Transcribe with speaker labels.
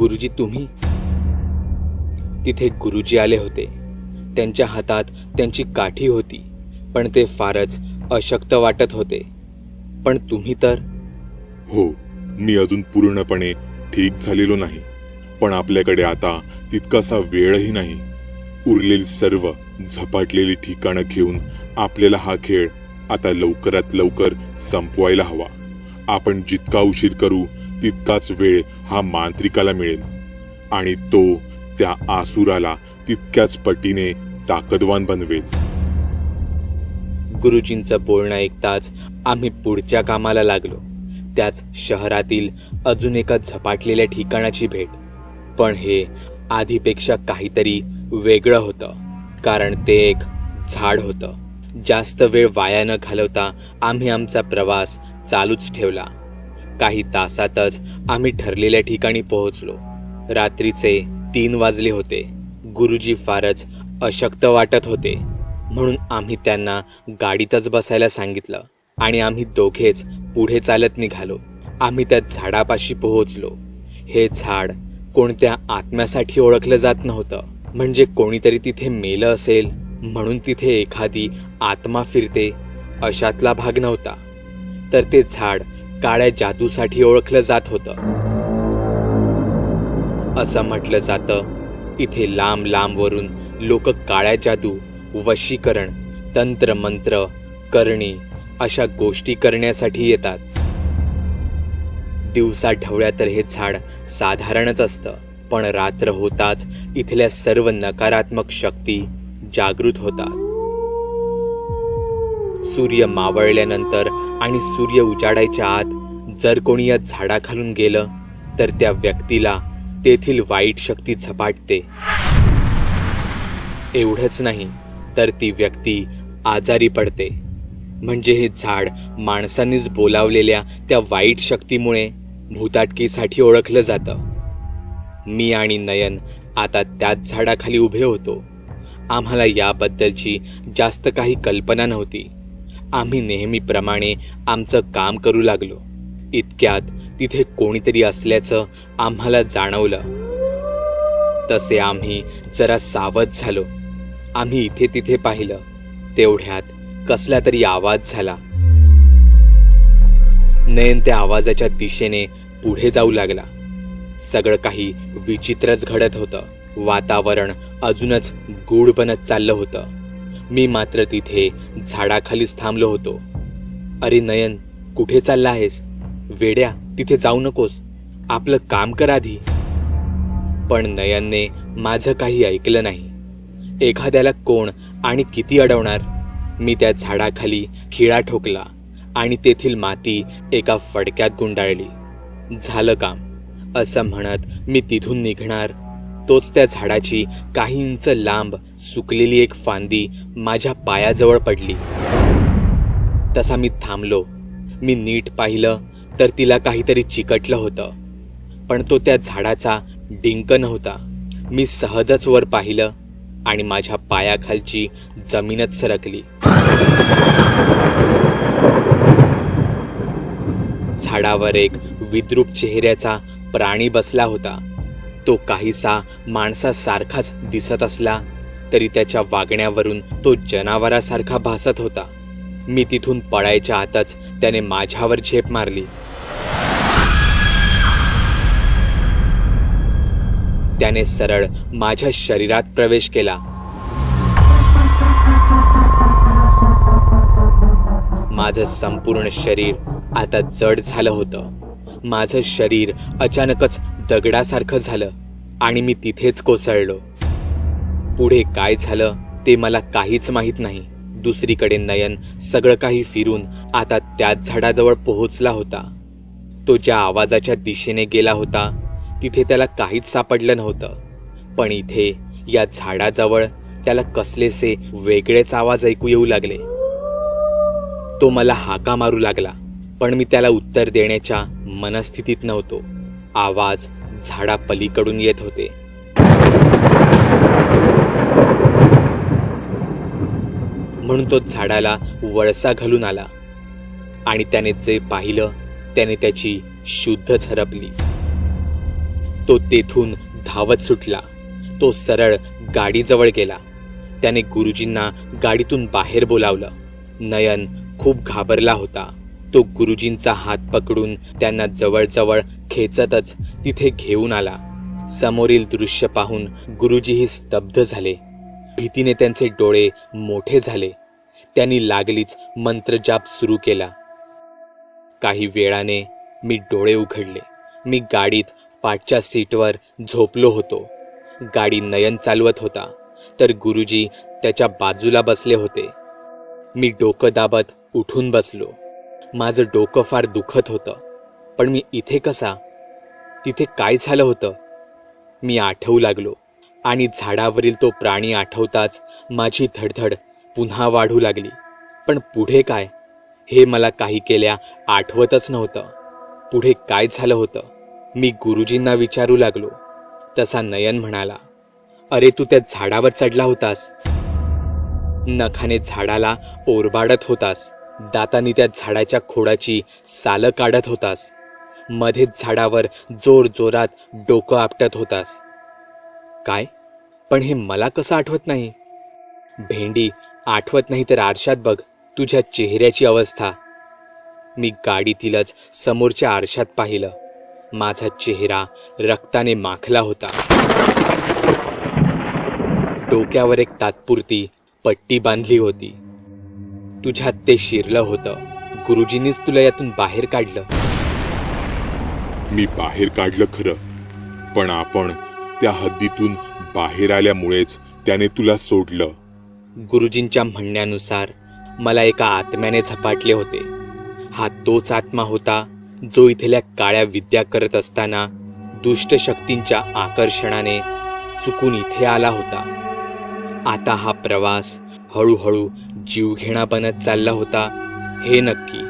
Speaker 1: गुरुजी तुम्ही? तिथे गुरुजी आले होते. त्यांच्या हातात त्यांची काठी होती पण ते फारच अशक्त वाटत होते. पण तुम्ही तर?
Speaker 2: हो मी अजून पूर्णपणे ठीक झालेलो नाही. पण आपल्याकडे आता तितकासा वेळही नाही. उरलेली सर्व झपाटलेली ठिकाणं घेऊन आपल्याला हा खेळ आता लवकरात लवकर संपवायला हवा. आपण जितका उशीर करू तितकाच वेळ हा मांत्रिकाला मिळेल. आणि तो त्या आसुराला तितक्याच पटीने ताकदवान बनवेल.
Speaker 1: गुरुजींचं बोलणं ऐकताच आम्ही पुढच्या कामाला लागलो. त्याच शहरातील अजून एका झपाटलेल्या ठिकाणाची भेट. पण हे आधीपेक्षा काहीतरी वेगळं होतं. कारण ते एक झाड होतं. जास्त वेळ वाया न घालवता आम्ही आमचा प्रवास चालूच ठेवला. काही तासातच आम्ही ठरलेल्या ठिकाणी पोहोचलो. रात्रीचे तीन वाजले होते. गुरुजी फारच अशक्त वाटत होते. म्हणून आम्ही त्यांना गाडीतच बसायला सांगितलं आणि आम्ही दोघेच पुढे चालत निघालो. आम्ही त्या झाडापाशी पोहोचलो. हे झाड कोणत्या आत्म्यासाठी ओळखलं जात नव्हतं. म्हणजे कोणीतरी तिथे मेलं असेल म्हणून तिथे एखादी आत्मा फिरते अशातला भाग नव्हता. तर ते झाड काळ्या जादूसाठी ओळखलं जात होतं. असं म्हटलं जातं इथे लांब लांबवरून लोक काळ्या जादू वशीकरण तंत्र मंत्र करणी अशा गोष्टी करण्यासाठी येतात. दिवसा ढवळ्या तर हे झाड साधारणच असतं पण रात्र होताच इथल्या सर्व नकारात्मक शक्ती जागृत होतात. सूर्य मावळल्यानंतर आणि सूर्य उजाडायच्या आत जर कोणी या झाडाखालून गेलं तर त्या व्यक्तीला तेथील वाईट शक्ती झपाटते. एवढंच नाही तर ती व्यक्ती आजारी पडते. म्हणजे हे झाड माणसांनीच बोलावलेल्या त्या वाईट शक्तीमुळे भूताटकीसाठी ओळखलं जातं. मी आणि नयन आता त्याच झाडाखाली उभे होतो. आम्हाला याबद्दलची जास्त काही कल्पना नव्हती. आम्ही नेहमीप्रमाणे आमचं काम करू लागलो. इतक्यात तिथे कोणीतरी असल्याचं आम्हाला जाणवलं. तसे आम्ही जरा सावध झालो. आम्ही इथे तिथे पाहिलं. तेवढ्यात कसला तरी आवाज झाला. नयन त्या आवाजाच्या दिशेने पुढे जाऊ लागला. सगळं काही विचित्रच घडत होतं. वातावरण अजूनच गूढ बनत चाललं होतं. मी मात्र तिथे झाडाखालीच थांबलो होतो. अरे नयन कुठे चालला आहेस? वेड्या तिथे जाऊ नकोस. आपलं काम कर आधी. पण नयनने माझं काही ऐकलं नाही. एखाद्याला कोण आणि किती अडवणार? मी त्या झाडाखाली खिळा ठोकला आणि तेथील माती एका फडक्यात गुंडाळली. झालं काम. असं म्हणत मी तिथून निघणार. तोच त्या झाडाची काही इंच लांब सुकलेली एक फांदी माझ्या पायाजवळ पडली. तसा मी थांबलो. मी नीट पाहिलं तर तिला काहीतरी चिकटलं होतं. पण तो त्या झाडाचा डिंक नव्हता. मी सहजच वर पाहिलं आणि माझ्या पायाखालची जमीनच सरकली. झाडावर एक विद्रूप चेहऱ्याचा प्राणी बसला होता. तो काहीसा माणसासारखाच दिसत असला तरी त्याच्या वागण्यावरून तो जनावरासारखा भासत होता. मी तिथून पळायच्या आतच त्याने माझ्यावर झेप मारली. त्याने सरळ माझ्या शरीरात प्रवेश केला. माझं संपूर्ण शरीर आता जड झालं होतं. माझं शरीर अचानकच दगडासारखं झालं आणि मी तिथेच कोसळलो. पुढे काय झालं ते मला काहीच माहीत नाही. दुसरीकडे नयन सगळं काही फिरून आता त्याच झाडाजवळ पोहोचला होता. तो ज्या आवाजाच्या दिशेने गेला होता तिथे त्याला काहीच सापडलं नव्हतं. पण इथे या झाडाजवळ त्याला कसलेसे वेगळेच आवाज ऐकू येऊ लागले. तो मला हाका मारू लागला पण मी त्याला उत्तर देण्याच्या मनस्थितीत नव्हतो. आवाज झाडा पलीकडून येत होते. म्हणून तो झाडाला वळसा घालून आला. आणि त्याने जे पाहिलं त्याने त्याची शुद्ध झरपली. तो तेथून धावत सुटला. तो सरळ गाडीजवळ गेला. त्याने गुरुजींना गाडीतून बाहेर बोलावलं. नयन खूप घाबरला होता. तो गुरुजींचा हात पकडून त्यांना जवळजवळ खेचतच तिथे घेऊन आला. समोरील दृश्य पाहून गुरुजीही स्तब्ध झाले. भीतीने त्यांचे डोळे मोठे झाले. त्यांनी लागलीच मंत्रजाप सुरू केला. काही वेळाने मी डोळे उघडले. मी गाडीत पाठच्या सीटवर झोपलो होतो. गाडी नयन चालवत होता. तर गुरुजी त्याच्या बाजूला बसले होते. मी डोकं दाबत उठून बसलो. माझं डोकं फार दुखत होतं. पण मी इथे कसा? तिथे काय झालं होतं? मी आठवू लागलो. आणि झाडावरील तो प्राणी आठवताच माझी धडधड पुन्हा वाढू लागली. पण पुढे काय? हे मला काही केल्या आठवतच नव्हतं. पुढे काय झालं होतं? मी गुरुजींना विचारू लागलो. तसा नयन म्हणाला अरे तू त्या झाडावर चढला होतास. नखाने झाडाला ओरबाडत होतास. दातानी त्या झाडाच्या खोडाची सालं काढत होतास. मध्येच झाडावर जोर जोरात डोकं आपटत होतास काय? पण हे मला कसं आठवत नाही? भेंडी आठवत नाही तर आरशात बघ तुझ्या चेहऱ्याची अवस्था. मी गाडीतीलच समोरच्या आरशात पाहिलं. माझा चेहरा रक्ताने माखला होता. डोक्यावर एक तात्पुरती पट्टी बांधली होती. तुझ्यात ते शिरलं होतं. गुरुजींनीच तुला यातून बाहेर काढलं.
Speaker 2: मी बाहेर काढलं खरं. पण आपण त्या हद्दीतून बाहेर आल्यामुळेच त्याने तुला सोडलं.
Speaker 1: गुरुजींच्या म्हणण्यानुसार मला एका आत्म्याने झपाटले होते. हा तोच आत्मा होता जो इथल्या काळ्या विद्या करत असताना दुष्ट शक्तींच्या आकर्षणाने चुकून इथे आला होता. आता हा प्रवास हळूहळू जीवघेणा बनत चालला होता हे नक्की.